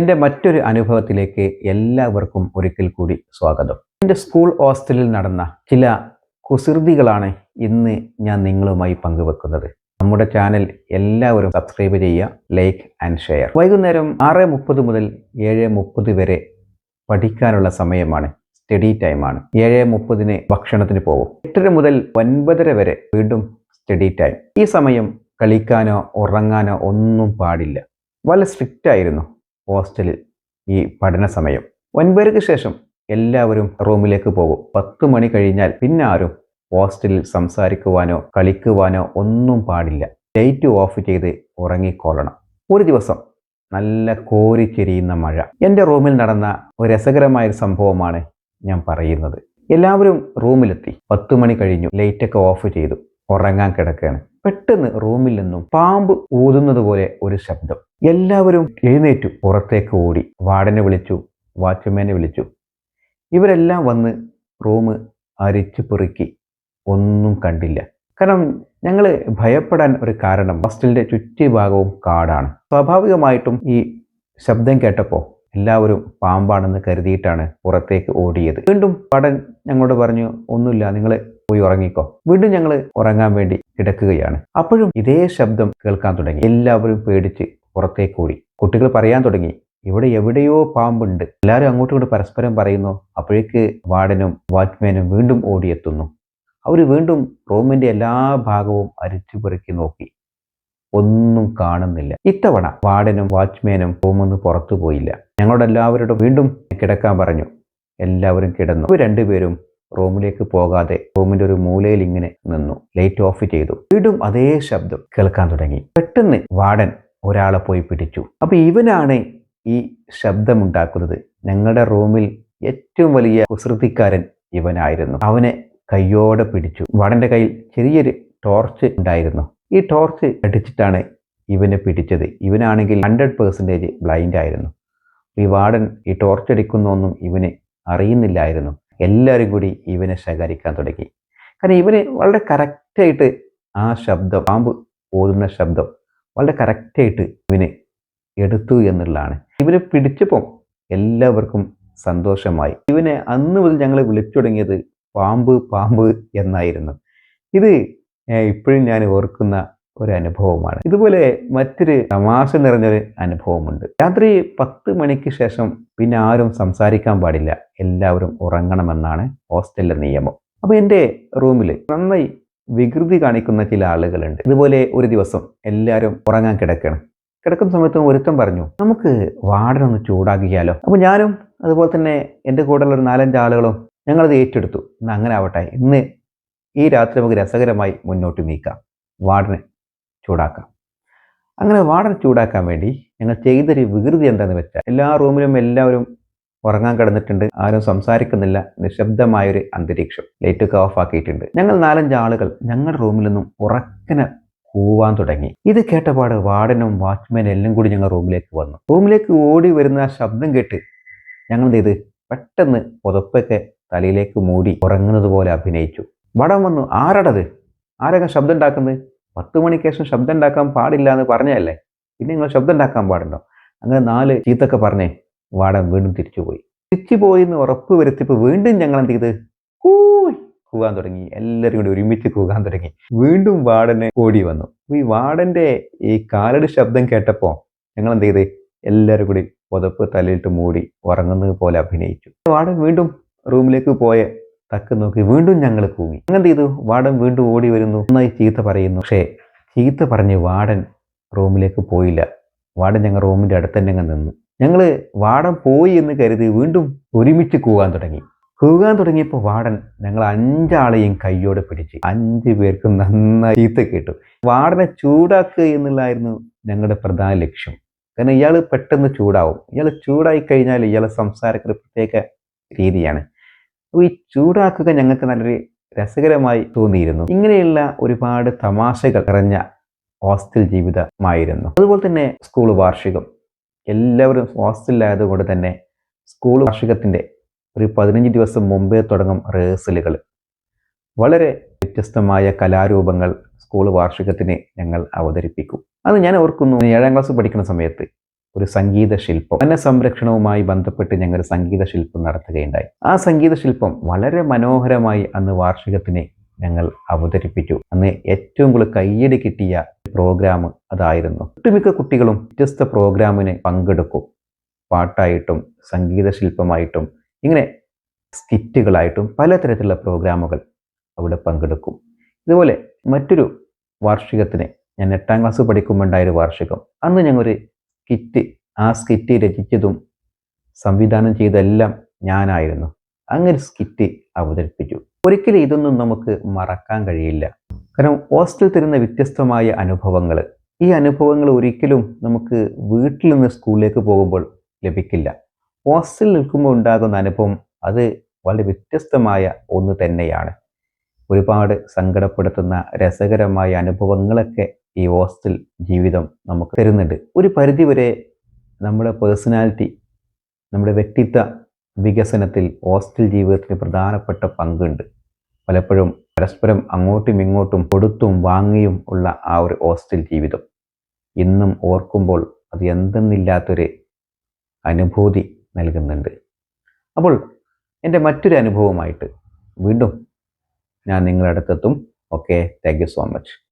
എന്റെ മറ്റൊരു അനുഭവത്തിലേക്ക് എല്ലാവർക്കും ഒരിക്കൽ കൂടി സ്വാഗതം. എന്റെ സ്കൂൾ ഹോസ്റ്റലിൽ നടന്ന ചില കുസൃതികളാണ് ഇന്ന് ഞാൻ നിങ്ങളുമായി പങ്കുവെക്കുന്നത്. നമ്മുടെ ചാനൽ എല്ലാവരും സബ്സ്ക്രൈബ് ചെയ്യുക ലൈക്ക് ആൻഡ് ഷെയർ. വൈകുന്നേരം ആറ് മുപ്പത് മുതൽ ഏഴ് മുപ്പത് വരെ പഠിക്കാനുള്ള സമയമാണ്. സ്റ്റഡി ടൈമാണ് ഏഴ് മുപ്പതിന് ഭക്ഷണത്തിന് പോകും. എട്ടര മുതൽ ഒൻപതര വരെ വീണ്ടും സ്റ്റഡി ടൈം. ഈ സമയം കളിക്കാനോ ഉറങ്ങാനോ ഒന്നും പാടില്ല. വളരെ സ്ട്രിക്റ്റ് ആയിരുന്നു. ഹോസ്റ്റലിൽ ഈ പഠന സമയം. ഒൻപതരയ്ക്ക് ശേഷം എല്ലാവരും റൂമിലേക്ക് പോകും. പത്ത് മണി കഴിഞ്ഞാൽ പിന്നെ ആരും ഹോസ്റ്റലിൽ സംസാരിക്കുവാനോ കളിക്കുവാനോ ഒന്നും പാടില്ല. ലൈറ്റ് ഓഫ് ചെയ്ത് ഉറങ്ങിക്കൊള്ളണം. ഒരു ദിവസം നല്ല കോരിച്ചെരിയുന്ന മഴ. എന്റെ റൂമിൽ നടന്ന ഒരു രസകരമായ ഒരു സംഭവമാണ് ഞാൻ പറയുന്നത്. എല്ലാവരും റൂമിലെത്തി. പത്ത് മണി കഴിഞ്ഞു. ലൈറ്റൊക്കെ ഓഫ് ചെയ്തു. ഉറങ്ങാൻ കിടക്കുകയാണ്. പെട്ടെന്ന് റൂമിൽ നിന്നും പാമ്പ് ഊതുന്നത് പോലെ ഒരു ശബ്ദം. എല്ലാവരും എഴുന്നേറ്റു പുറത്തേക്ക് ഓടി. വാർഡനെ വിളിച്ചു വാച്ച്മാനെ വിളിച്ചു. ഇവരെല്ലാം വന്ന് റൂം അരിച്ചു പെറുക്കി ഒന്നും കണ്ടില്ല. കാരണം ഞങ്ങൾ ഭയപ്പെടാൻ ഒരു കാരണം ഹോസ്റ്റലിന്റെ ചുറ്റുഭാഗവും കാടാണ്. സ്വാഭാവികമായിട്ടും ഈ ശബ്ദം കേട്ടപ്പോൾ എല്ലാവരും പാമ്പാണെന്ന് കരുതിയിട്ടാണ് പുറത്തേക്ക് ഓടിയത്. വീണ്ടും പടൻ ഞങ്ങളോട് പറഞ്ഞു ഒന്നുമില്ല നിങ്ങൾ പോയി ഉറങ്ങിക്കോ. വീണ്ടും ഞങ്ങൾ ഉറങ്ങാൻ വേണ്ടി കിടക്കുകയാണ്. അപ്പോഴും ഇതേ ശബ്ദം കേൾക്കാൻ തുടങ്ങി. എല്ലാവരും പേടിച്ച് പുറത്തേക്ക് ഓടി. കുട്ടികൾ പറയാൻ തുടങ്ങി. ഇവിടെ എവിടെയോ പാമ്പുണ്ട്. എല്ലാവരും അങ്ങോട്ടും ഇങ്ങോട്ട് പരസ്പരം പറയുന്നു. അപ്പോഴേക്ക് വാർഡനും വാച്ച്മാനും വീണ്ടും ഓടിയെത്തുന്നു. അവർ വീണ്ടും റൂമിന്റെ എല്ലാ ഭാഗവും അരിച്ചു പെറുക്കി നോക്കി. ഒന്നും കാണുന്നില്ല. ഇത്തവണ വാർഡനും വാച്ച്മാനും റൂമിൽ പുറത്തു പോയില്ല. ഞങ്ങളോട് എല്ലാവരോടും വീണ്ടും കിടക്കാൻ പറഞ്ഞു. എല്ലാവരും കിടന്നു. രണ്ടുപേരും റൂമിലേക്ക് പോകാതെ റൂമിന്റെ ഒരു മൂലയിൽ ഇങ്ങനെ നിന്നു. ലൈറ്റ് ഓഫ് ചെയ്തു. വീണ്ടും അതേ ശബ്ദം കേൾക്കാൻ തുടങ്ങി. പെട്ടെന്ന് വാർഡൻ ഒരാളെ പോയി പിടിച്ചു. അപ്പൊ ഇവനാണ് ഈ ശബ്ദമുണ്ടാക്കുന്നത്. ഞങ്ങളുടെ റൂമിൽ ഏറ്റവും വലിയ കുസൃതിക്കാരൻ ഇവനായിരുന്നു. അവനെ കയ്യോടെ പിടിച്ചു. വാടന്റെ കയ്യിൽ ചെറിയൊരു ടോർച്ച് ഉണ്ടായിരുന്നു. ഈ ടോർച്ച് അടിച്ചിട്ടാണ് ഇവനെ പിടിച്ചത്. ഇവനാണെങ്കിൽ ഹൺഡ്രഡ് പേഴ്സന്റേജ് ബ്ലൈൻഡ് ആയിരുന്നു. ഈ വാർഡൻ ഈ ടോർച്ച് അടിക്കുന്നൊന്നും ഇവന് അറിയുന്നില്ലായിരുന്നു. എല്ലാവരും കൂടി ഇവനെ ശകാരിക്കാൻ തുടങ്ങി. കാരണം ഇവന് വളരെ കറക്റ്റായിട്ട് ആ ശബ്ദം പാമ്പ് ഓതുന്ന ശബ്ദം വളരെ കറക്റ്റായിട്ട് ഇവന് എടുത്തു എന്നുള്ളതാണ്. ഇവനെ പിടിച്ചപ്പം എല്ലാവർക്കും സന്തോഷമായി. ഇവനെ അന്ന് മുതൽ ഞങ്ങൾ വിളിച്ചു തുടങ്ങിയത് പാമ്പ് പാമ്പ് എന്നായിരുന്നു. ഇത് ഇപ്പോഴും ഞാൻ ഓർക്കുന്ന ഒരു അനുഭവമാണ്. ഇതുപോലെ മറ്റൊരു തമാശ നിറഞ്ഞൊരു അനുഭവമുണ്ട്. രാത്രി പത്ത് മണിക്ക് ശേഷം പിന്നെ ആരും സംസാരിക്കാൻ പാടില്ല. എല്ലാവരും ഉറങ്ങണമെന്നാണ് ഹോസ്റ്റലിലെ നിയമം. അപ്പോൾ എന്റെ റൂമിൽ നന്നായി വികൃതി കാണിക്കുന്ന ചില ആളുകളുണ്ട്. ഇതുപോലെ ഒരു ദിവസം എല്ലാവരും ഉറങ്ങാൻ കിടക്കണം. കിടക്കുന്ന സമയത്ത് ഒരുത്തം പറഞ്ഞു നമുക്ക് വാടനൊന്ന് ചൂടാക്കിയാലോ? അപ്പോൾ ഞാനും അതുപോലെ തന്നെ എന്റെ കൂടെയുള്ള ഒരു നാലഞ്ച് ആളുകളും ഞങ്ങളത് ഏറ്റെടുത്തു. ഇന്ന് അങ്ങനെ ആവട്ടെ. ഇന്ന് ഈ രാത്രി നമുക്ക് രസകരമായി മുന്നോട്ട് നീക്കാം. വാർഡനെ ചൂടാക്കാം. അങ്ങനെ വാടർ ചൂടാക്കാൻ വേണ്ടി ഞങ്ങൾ ചെയ്തൊരു വികൃതി എന്താണെന്ന് വെച്ചാൽ എല്ലാ റൂമിലും എല്ലാവരും ഉറങ്ങാൻ കിടന്നിട്ടുണ്ട് ആരും സംസാരിക്കുന്നില്ല നിശബ്ദമായൊരു അന്തരീക്ഷം ലൈറ്റൊക്കെ ഓഫ് ആക്കിയിട്ടുണ്ട്. ഞങ്ങൾ നാലഞ്ച് ആളുകൾ ഞങ്ങളുടെ റൂമിൽ നിന്നും ഉറക്കനെ കൂവാൻ തുടങ്ങി. ഇത് കേട്ടപാട് വാർഡനും വാച്ച്മാനും എല്ലാം കൂടി ഞങ്ങൾ റൂമിലേക്ക് വന്നു. റൂമിലേക്ക് ഓടി വരുന്ന ആ ശബ്ദം കേട്ട് ഞങ്ങൾ ചെയ്ത്? പെട്ടെന്ന് പുതപ്പൊക്കെ തലയിലേക്ക് മൂടി ഉറങ്ങുന്നത് പോലെ അഭിനയിച്ചു. വടം വന്നു ആരടത്? ആരൊക്കെ ശബ്ദം ഉണ്ടാക്കുന്നത്? പത്ത് മണിക്ക് ശേഷം ശബ്ദം ഉണ്ടാക്കാൻ പാടില്ല എന്ന് പറഞ്ഞല്ലേ പിന്നെ നിങ്ങൾ ശബ്ദം ഉണ്ടാക്കാൻ പാടുണ്ടോ? അങ്ങനെ നാല് ചീത്തൊക്കെ പറഞ്ഞേ വാടൻ വീണ്ടും തിരിച്ചുപോയി തിരിച്ചു പോയി എന്ന് ഉറപ്പ് വരുത്തിയപ്പോൾ വീണ്ടും ഞങ്ങൾ എന്ത് ചെയ്ത്? കൂയ് കൂകാൻ തുടങ്ങി. എല്ലാവരും കൂടി ഒരുമിച്ച് കൂകാൻ തുടങ്ങി. വീണ്ടും വാടനെ ഓടി വന്നു. ഈ വാടന്റെ ഈ കാലടി ശബ്ദം കേട്ടപ്പോൾ ഞങ്ങൾ എന്ത് ചെയ്ത്? എല്ലാവരും കൂടി പുതപ്പ് തലയിട്ട് മൂടി ഉറങ്ങുന്നത് പോലെ അഭിനയിച്ചു. വാടൻ വീണ്ടും റൂമിലേക്ക് പോയ തക്ക് നോക്കി വീണ്ടും ഞങ്ങൾ കൂങ്ങി. അങ്ങനെ ചെയ്തു? വാടൻ വീണ്ടും ഓടി വരുന്നു. നന്നായി ചീത്ത പറയുന്നു. പക്ഷേ ചീത്ത പറഞ്ഞ് വാടൻ റൂമിലേക്ക് പോയില്ല. വാടൻ ഞങ്ങൾ റൂമിന്റെ അടുത്ത് തന്നെ അങ്ങ് നിന്നു. ഞങ്ങൾ വാടൻ പോയി എന്ന് കരുതി വീണ്ടും ഒരുമിച്ച് കൂവാൻ തുടങ്ങി. കൂകാൻ തുടങ്ങിയപ്പോൾ വാടൻ ഞങ്ങൾ അഞ്ചാളെയും കയ്യോടെ പിടിച്ച് അഞ്ച് പേർക്കും നന്നായി ചീത്ത കേട്ടു. വാടനെ ചൂടാക്കുക എന്നുള്ളതായിരുന്നു ഞങ്ങളുടെ പ്രധാന ലക്ഷ്യം. കാരണം ഇയാൾ പെട്ടെന്ന് ചൂടാവും. ഇയാൾ ചൂടായി കഴിഞ്ഞാൽ ഇയാളെ സംസാരത്തിന് പ്രത്യേക രീതിയാണ്. അപ്പോൾ ഈ ചൂടാക്കുക ഞങ്ങൾക്ക് നല്ലൊരു രസകരമായി തോന്നിയിരുന്നു. ഇങ്ങനെയുള്ള ഒരുപാട് തമാശകൾ നിറഞ്ഞ ഹോസ്റ്റൽ ജീവിതമായിരുന്നു. അതുപോലെ തന്നെ സ്കൂൾ വാർഷികം. എല്ലാവരും ഹോസ്റ്റലിലായതുകൊണ്ട് തന്നെ സ്കൂൾ വാർഷികത്തിന്റെ ഒരു പതിനഞ്ച് ദിവസം മുമ്പേ തുടങ്ങും റിഹേഴ്സലുകൾ. വളരെ വ്യത്യസ്തമായ കലാരൂപങ്ങൾ സ്കൂൾ വാർഷികത്തിന് ഞങ്ങൾ അവതരിപ്പിക്കും. അത് ഞാൻ ഓർക്കുന്നു ഏഴാം ക്ലാസ് പഠിക്കുന്ന സമയത്ത് ഒരു സംഗീത ശില്പം വന സംരക്ഷണവുമായി ബന്ധപ്പെട്ട് ഞങ്ങൾ ഒരു സംഗീത ശില്പം നടത്തുകയുണ്ടായി. ആ സംഗീത ശില്പം വളരെ മനോഹരമായി അന്ന് വാർഷികത്തിന് ഞങ്ങൾ അവതരിപ്പിച്ചു. അന്ന് ഏറ്റവും കൂടുതൽ കയ്യടി കിട്ടിയ പ്രോഗ്രാം അതായിരുന്നു. ഒട്ടുമിക്ക കുട്ടികളും വ്യത്യസ്ത പ്രോഗ്രാമിന് പങ്കെടുക്കും. പാട്ടായിട്ടും സംഗീത ശില്പമായിട്ടും ഇങ്ങനെ സ്കിറ്റുകളായിട്ടും പലതരത്തിലുള്ള പ്രോഗ്രാമുകൾ അവിടെ പങ്കെടുക്കും. ഇതുപോലെ മറ്റൊരു വാർഷികത്തിന് ഞാൻ എട്ടാം ക്ലാസ് പഠിക്കുമ്പോണ്ടായ ഒരു വാർഷികം. അന്ന് ഞങ്ങളൊരു സ്കിറ്റ് ആ സ്കിറ്റ് രചിച്ചതും സംവിധാനം ചെയ്തെല്ലാം ഞാനായിരുന്നു. അങ്ങനെ സ്കിറ്റ് അവതരിപ്പിച്ചു. ഒരിക്കലും ഇതൊന്നും നമുക്ക് മറക്കാൻ കഴിയില്ല. കാരണം ഹോസ്റ്റൽ തരുന്ന വ്യത്യസ്തമായ അനുഭവങ്ങൾ. ഈ അനുഭവങ്ങൾ ഒരിക്കലും നമുക്ക് വീട്ടിൽ നിന്ന് സ്കൂളിലേക്ക് പോകുമ്പോൾ ലഭിക്കില്ല. ഹോസ്റ്റലിൽ നിൽക്കുമ്പോൾ ഉണ്ടാകുന്ന അനുഭവം അത് വളരെ വ്യത്യസ്തമായ ഒന്ന് തന്നെയാണ്. ഒരുപാട് സങ്കടപ്പെടുത്തുന്ന രസകരമായ അനുഭവങ്ങളൊക്കെ ഈ ഹോസ്റ്റൽ ജീവിതം നമുക്ക് തരുന്നുണ്ട്. ഒരു പരിധിവരെ നമ്മുടെ പേഴ്സണാലിറ്റി നമ്മുടെ വ്യക്തിത്വ വികസനത്തിൽ ഹോസ്റ്റൽ ജീവിതത്തിന് പ്രധാനപ്പെട്ട പങ്കുണ്ട്. പലപ്പോഴും പരസ്പരം അങ്ങോട്ടും ഇങ്ങോട്ടും കൊടുത്തും വാങ്ങിയും ഉള്ള ആ ഒരു ഹോസ്റ്റൽ ജീവിതം. ഇന്നും ഓർക്കുമ്പോൾ അത് എന്തെന്നില്ലാത്തൊരു അനുഭൂതി നൽകുന്നുണ്ട്. അപ്പോൾ എന്റെ മറ്റൊരു അനുഭവമായിട്ട് വീണ്ടും ഞാൻ നിങ്ങളുടെ അടുത്തെത്തും okay thank you so much.